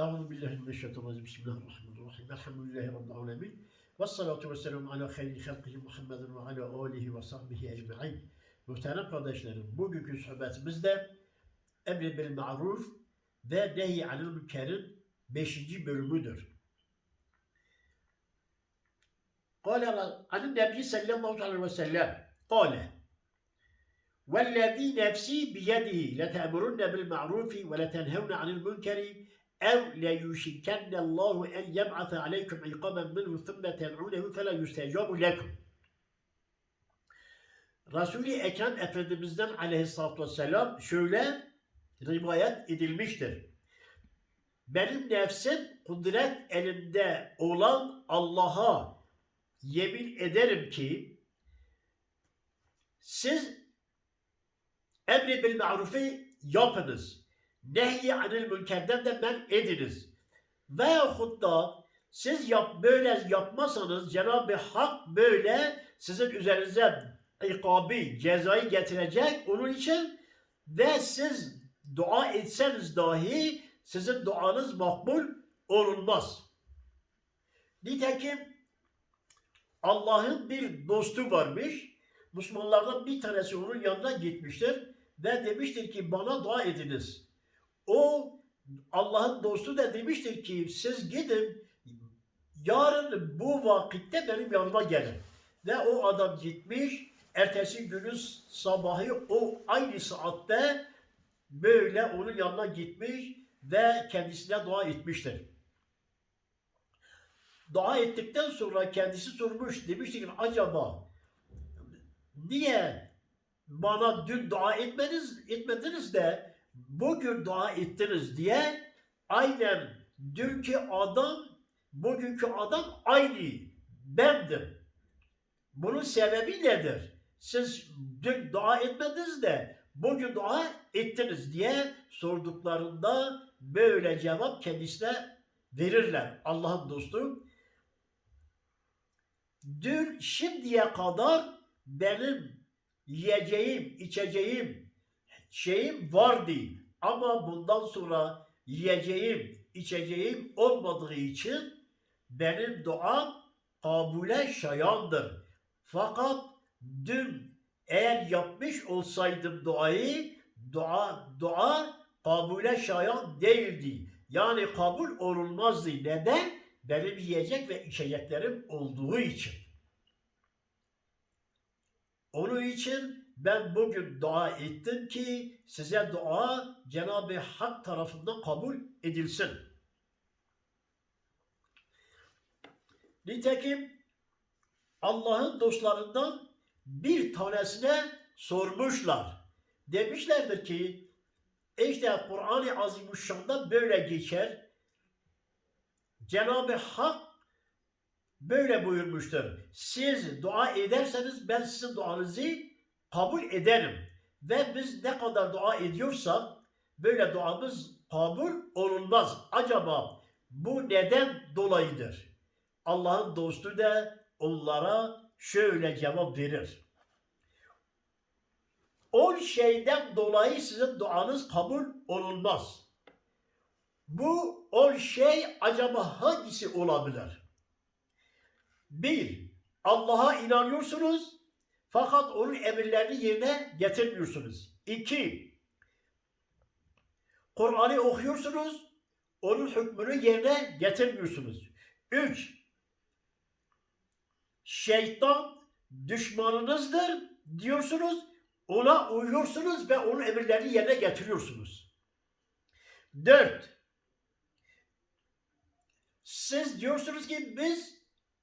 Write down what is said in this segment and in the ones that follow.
Euzu billahi mineşşeytanirracim. Bismillahirrahmanirrahim. Elhamdülillahi rabbil alamin. Ves salatu vesselamu ala hayri halkihi Muhammedin ve ala alihi ve sahbihi ecmaîn. Muhterem kardeşlerim, bugünkü sohbetimizde emri bil ma'ruf ve nehy anil münkerin 5. bölümüdür. قال عن النبي صلى الله عليه وسلم قال والذي نفسي بيده لتأمرن بالمعروف ولتنهون عن المنكر ev le yuşikenne Allahu en yeb'ate aleyküm ikaben minhu thumme ted'unehu fela yüstecabu lekum. Resul-i Ekrem Efendimiz'den aleyhissalatü vesselam şöyle rivayet edilmiştir. Benim nefsim kudret elimde olan Allah'a yemin ederim ki siz emri bil marufi yapınız. Nehy anil münkerden de men ediniz. Veyahut da siz yap, böyle yapmasanız Cenab-ı Hak böyle sizin üzerinize ikabi, cezayı getirecek onun için ve siz dua etseniz dahi sizin duanız makbul olunmaz. Nitekim Allah'ın bir dostu varmış. Müslümanlardan bir tanesi onun yanına gitmiştir ve demiştir ki bana dua ediniz. O Allah'ın dostu da demiştir ki siz gidin yarın bu vakitte benim yanıma gelin. Ve o adam gitmiş ertesi günün sabahı o aynı saatte böyle onun yanına gitmiş ve kendisine dua etmiştir. Dua ettikten sonra kendisi sormuş, demiştir ki acaba niye bana dün dua etmediniz, etmediniz de bugün dua ettiniz diye aynen dünkü adam, bugünkü adam aynı bendim. Bunun sebebi nedir? Siz dün dua etmediniz de bugün dua ettiniz diye sorduklarında böyle cevap kendisine verirler. Allah'ın dostu. Dün şimdiye kadar benim yiyeceğim, içeceğim şeyim vardı. Ama bundan sonra yiyeceğim, içeceğim olmadığı için benim duam kabule şayandır. Fakat dün eğer yapmış olsaydım duayı, dua, dua kabule şayan değildi. Yani kabul olunmazdı. Neden? Benim yiyecek ve içeceklerim olduğu için. Onun için ben bugün dua ettim ki size dua Cenab-ı Hak tarafından kabul edilsin. Nitekim Allah'ın dostlarından bir tanesine sormuşlar. Demişlerdir ki işte Kur'an-ı Azimuşşan'da böyle geçer. Cenab-ı Hak böyle buyurmuştur. Siz dua ederseniz ben sizin duanızı kabul ederim. Ve biz ne kadar dua ediyorsak böyle duamız kabul olunmaz. Acaba bu neden dolayıdır? Allah'ın dostu da onlara şöyle cevap verir. On şeyden dolayı sizin duanız kabul olunmaz. Bu on şey acaba hangisi olabilir? Bir, Allah'a inanıyorsunuz fakat onun emirlerini yerine getirmiyorsunuz. İki, Kur'an'ı okuyorsunuz, onun hükmünü yerine getirmiyorsunuz. Üç, şeytan düşmanınızdır diyorsunuz, ona uyuyorsunuz ve onun emirlerini yerine getiriyorsunuz. Dört, siz diyorsunuz ki biz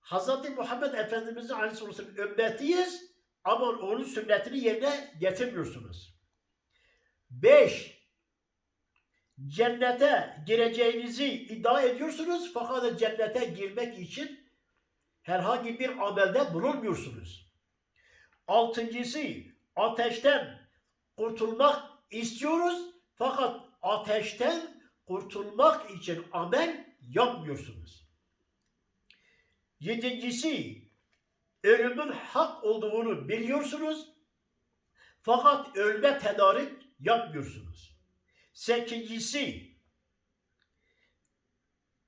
Hz. Muhammed Efendimiz'in Aleyhisselam'ın ümmetiyiz ama onun sünnetini yerine getirmiyorsunuz. Beş, cennete gireceğinizi iddia ediyorsunuz fakat cennete girmek için herhangi bir amelde bulunmuyorsunuz. Altıncısı, ateşten kurtulmak istiyoruz fakat ateşten kurtulmak için amel yapmıyorsunuz. Yedincisi, ölümün hak olduğunu biliyorsunuz fakat ölme tedarik yapmıyorsunuz. Sekincisi,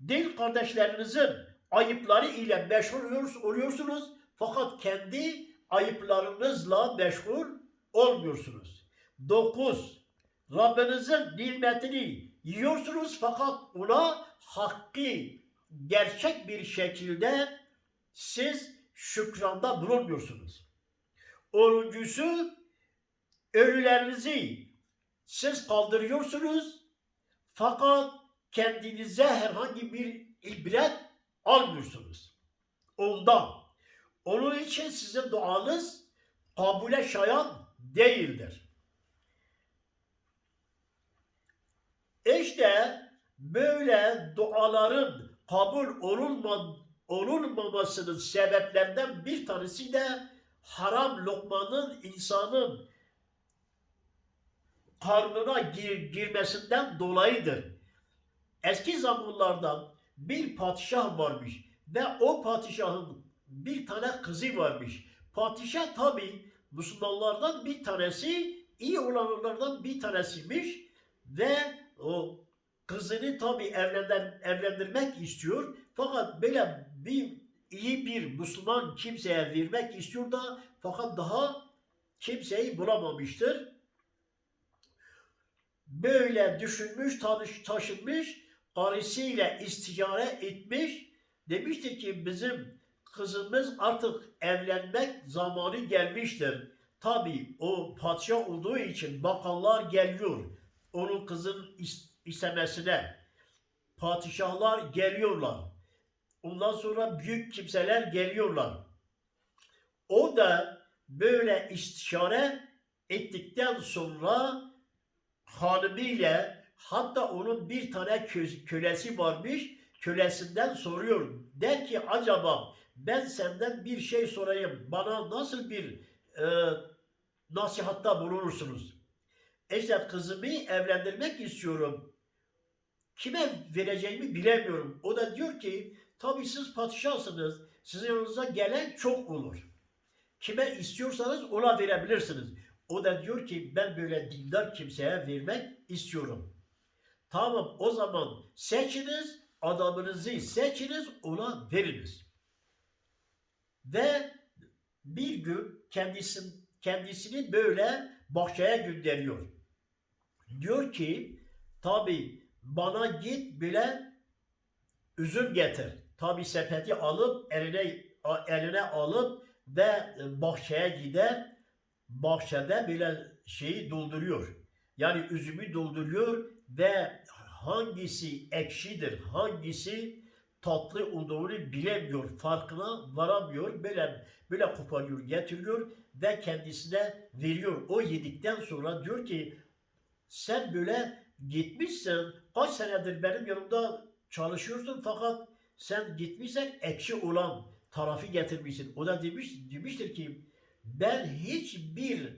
Değil kardeşlerinizin ayıpları ile oluyor- oluyorsunuz fakat kendi ayıplarınızla meşgul olmuyorsunuz. 9. Rabbinizin nimetini yiyorsunuz fakat ona hakkı gerçek bir şekilde siz şükranda bulunmuyorsunuz. Onuncusu ölülerinizi siz kaldırıyorsunuz fakat kendinize herhangi bir ibret almıyorsunuz. Ondan. Onun için sizin duanız kabule şayan değildir. İşte böyle duaların kabul olunma, olunmamasının sebeplerinden bir tanesi de haram lokmanın insanın karnına gir, girmesinden dolayıdır. Eski zamanlardan bir padişah varmış ve o padişahın bir tane kızı varmış. Padişah tabi Müslümanlardan bir tanesi, iyi olanlardan bir tanesiymiş ve o kızını tabi evlenden, evlendirmek istiyor. Fakat böyle bir iyi bir Müslüman kimseye vermek istiyor da fakat daha kimseyi bulamamıştır. Böyle düşünmüş, tanış, taşınmış, karısıyla isticare etmiş. Demişti ki bizim kızımız artık evlenmek zamanı gelmiştir. Tabi o padişah olduğu için bakanlar geliyor. Onun kızın is- istemesine. Padişahlar geliyorlar. Ondan sonra büyük kimseler geliyorlar. O da böyle istişare ettikten sonra hanımıyla hatta onun bir tane kö- kölesi varmış. Kölesinden soruyor. Der ki acaba ben senden bir şey sorayım. Bana nasıl bir e, nasihatta bulunursunuz? İşte kızımı evlendirmek istiyorum. Kime vereceğimi bilemiyorum. O da diyor ki tabii siz padişahsınız. Sizin yanınıza gelen çok olur. Kime istiyorsanız ona verebilirsiniz. O da diyor ki ben böyle dindar kimseye vermek istiyorum. Tamam o zaman seçiniz, adamınızı seçiniz, ona veriniz. Ve bir gün kendisi, kendisini böyle bahçeye gönderiyor. Diyor ki tabi bana git bile üzüm getir. Tabi sepeti alıp eline eline alıp ve bahçeye gider. Bahçede böyle şeyi dolduruyor. Yani üzümü dolduruyor ve hangisi ekşidir, hangisi tatlı olduğunu bilemiyor, farkına varamıyor. Böyle böyle koparıyor, getiriyor ve kendisine veriyor. O yedikten sonra diyor ki sen böyle gitmişsin, kaç senedir benim yanımda çalışıyorsun fakat sen gitmişsen ekşi olan tarafı getirmişsin. O da demiş, demiştir ki ben hiçbir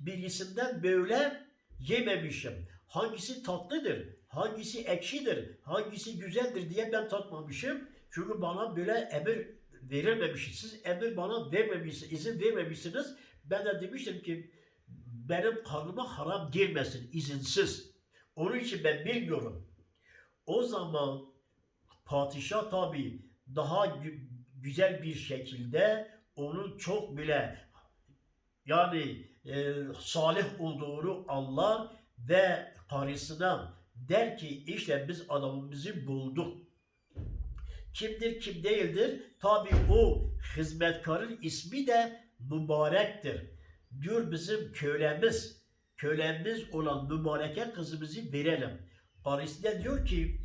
birisinden böyle yememişim. Hangisi tatlıdır, hangisi ekşidir, hangisi güzeldir diye ben tatmamışım. Çünkü bana böyle emir verilmemiş. Siz emir bana vermemişsiniz, izin vermemişsiniz. Ben de demiştim ki benim karnıma haram girmesin izinsiz. Onun için ben bilmiyorum. O zaman padişah tabi daha gü- güzel bir şekilde onun çok bile yani e, salih olduğunu anlar ve karısına der ki işte biz adamımızı bulduk. Kimdir kim değildir? Tabi o hizmetkarın ismi de mübarektir. Diyor bizim kölemiz, kölemiz olan mübareke kızımızı verelim. Karısı da diyor ki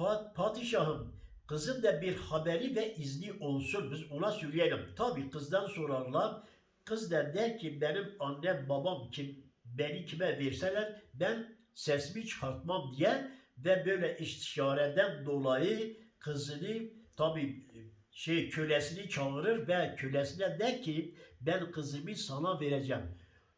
"Pa- padişahım kızın da bir haberi ve izni olsun biz ona söyleyelim. Tabi kızdan sorarlar. Kız da der ki benim annem babam kim beni kime verseler ben sesimi çıkartmam diye ve böyle istişareden dolayı kızını tabi şey kölesini çağırır ve kölesine der ki ben kızımı sana vereceğim.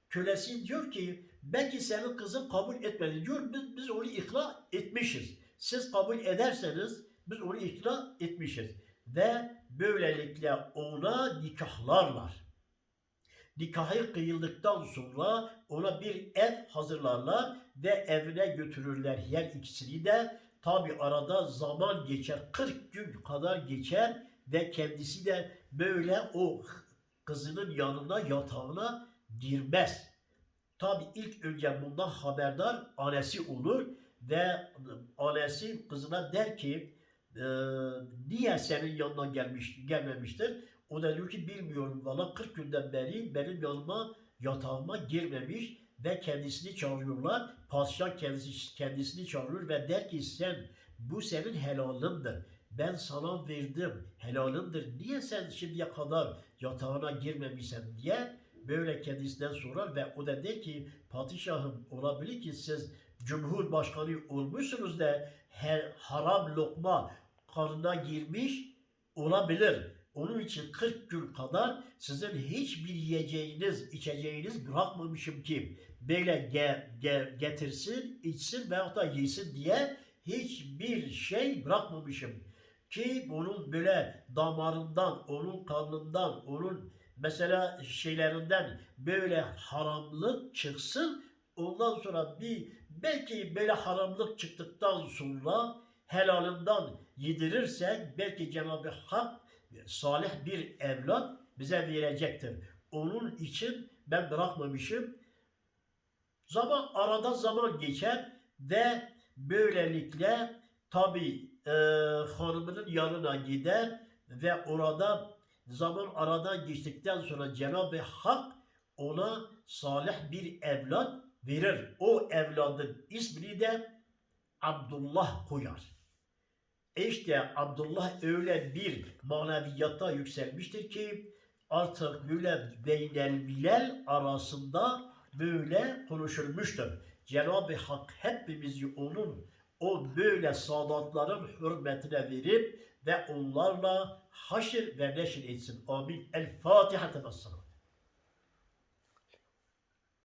Kölesi diyor ki belki senin kızın kabul etmedi diyor biz, biz onu ikna etmişiz. Siz kabul ederseniz biz onu ikna etmişiz. Ve böylelikle ona nikahlarlar. Nikahı kıyıldıktan sonra ona bir ev hazırlarlar ve evine götürürler her ikisini de tabi arada zaman geçer 40 gün kadar geçer ve kendisi de böyle o kızının yanına yatağına girmez. Tabi ilk önce bundan haberdar annesi olur ve annesi kızına der ki "Ee, niye senin yanına gelmiş gelmemiştir? O da diyor ki bilmiyorum valla 40 günden beri benim yanıma yatağıma girmemiş ve kendisini çağırıyorlar. Padişah kendisi, kendisini çağırıyor ve der ki sen bu senin helalındır. Ben sana verdim helalındır. Niye sen şimdiye kadar yatağına girmemişsin diye böyle kendisinden sorar ve o da der ki padişahım olabilir ki siz cumhurbaşkanı olmuşsunuz da her haram lokma karnına girmiş olabilir. Onun için 40 gün kadar sizin hiçbir yiyeceğiniz, içeceğiniz bırakmamışım ki böyle ge, ge- getirsin, içsin veyahut da yesin diye hiçbir şey bırakmamışım. Ki bunun böyle damarından, onun karnından, onun mesela şeylerinden böyle haramlık çıksın. Ondan sonra bir belki böyle haramlık çıktıktan sonra helalından yedirirsek belki Cenab-ı Hak salih bir evlat bize verecektir. Onun için ben bırakmamışım. Zaman arada zaman geçer ve böylelikle tabi e, hanımının yanına gider ve orada zaman aradan geçtikten sonra Cenab-ı Hak ona salih bir evlat verir. O evladın ismini de Abdullah koyar. İşte Abdullah öyle bir maneviyata yükselmiştir ki artık böyle beynel bilel arasında böyle konuşulmuştur. Cenab-ı Hak hepimizi onun o böyle sadatların hürmetine verip ve onlarla haşir ve neşir etsin. Amin. El Fatiha tebessem.